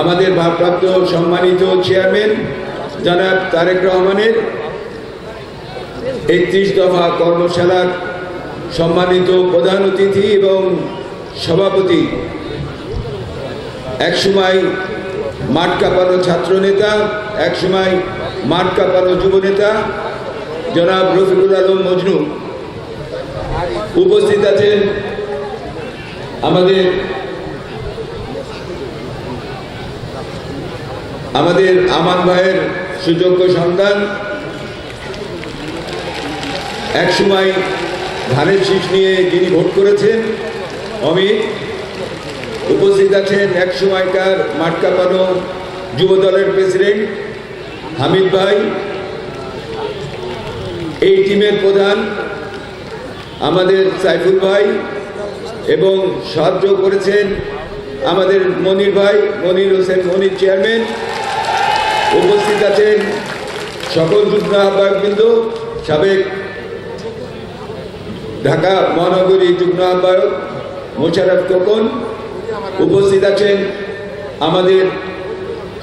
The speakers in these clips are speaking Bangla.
আমাদের ভারপ্রাপ্ত সম্মানিত চেয়ারম্যান জনাব তারেক রহমানের একত্রিশ দফা কর্মশালার সম্মানিত প্রধান অতিথি এবং সভাপতি, একসময় মাঠ কাঁপানো ছাত্রনেতা, একসময় মাঠ কাঁপানো যুবনেতা জনাব রফিকুল আলম মজনু উপস্থিত আছেন আমাদের আমাদের আমান ভাইয়ের সুযোগ্য সন্তান। একসময় ধানের শীষ নিয়ে যিনি ভোট করেছেন, অমিত, উপস্থিত আছেন এক সময়কার মাঠ কাঁপানো যুব দলের প্রেসিডেন্ট হামিদ ভাই। এই টিমের প্রধান আমাদের সাইফুল ভাই এবং সাহায্য করেছেন আমাদের মনির ভাই, মনির হোসেন, মনির চেয়ারম্যান। উপস্থিত আছেন সকল যুগ্ম আহ্বায়কবৃন্দ, সাবেক ঢাকা মহানগরী যুগ্ম আহ্বায়ক মোশারফ খোকন, উপস্থিত আছেন আমাদের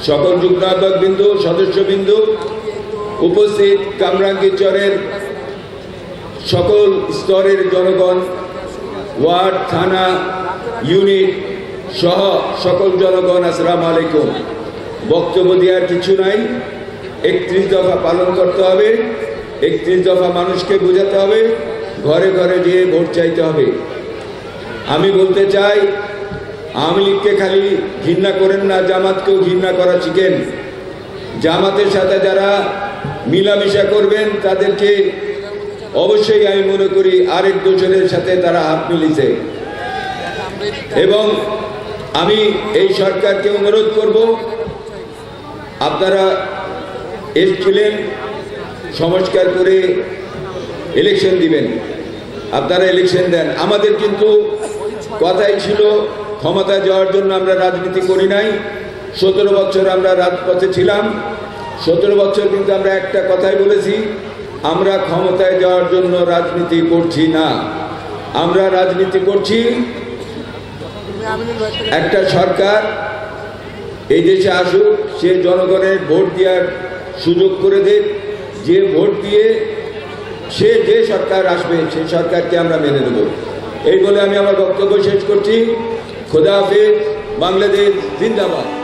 সকল যুগ্ম আহ্বায়কবৃন্দ, সদস্যবৃন্দ, উপস্থিত কামরাঙ্গি চরের সকল স্তরের জনগণ, ওয়ার্ড, থানা, ইউনিট সহ সকল জনগণ, আসসালামু আলাইকুম। বক্তব্য দেওয়ার কিছু নাই। একত্রিশ দফা পালন করতে হবে। একত্রিশ দফা মানুষকে বোঝাতে হবে। ঘরে ঘরে গিয়ে ভোট চাইতে হবে। আমি বলতে চাই, আওয়ামী লীগকে খালি ঘৃণা করেন না, জামাতকেও ঘৃণা করা শিখেন। জামাতের সাথে যারা মিলামিশা করবেন, তাদেরকে অবশ্যই আমি মনে করি আরেক দোষরের সাথে তারা হাত মিলিয়েছে এবং আমি এই সরকারকে অনুরোধ করব আপনারা এসছিলেন সংস্কার করে ইলেকশন দিবেন। আপনারা ইলেকশন দেন। আমাদের কিন্তু কথাই ছিল, ক্ষমতা যাওয়ার জন্য আমরা রাজনীতি করি নাই। সতেরো বছর আমরা রাজপথে ছিলাম। সতেরো বছর কিন্তু আমরা একটা কথাই বলেছি, আমরা ক্ষমতায় যাওয়ার জন্য রাজনীতি করছি না। আমরা রাজনীতি করছি একটা সরকার এই দেশে আসুক, সে জনগণের ভোট দেওয়ার সুযোগ করে দে যে ভোট দিয়ে সে যে সরকার আসবে সেই সরকারকে আমরা মেনে নেব। এই বলে আমি আমার বক্তব্য শেষ করছি। খোদা হাফেজ, বাংলাদেশ জিন্দাবাদ।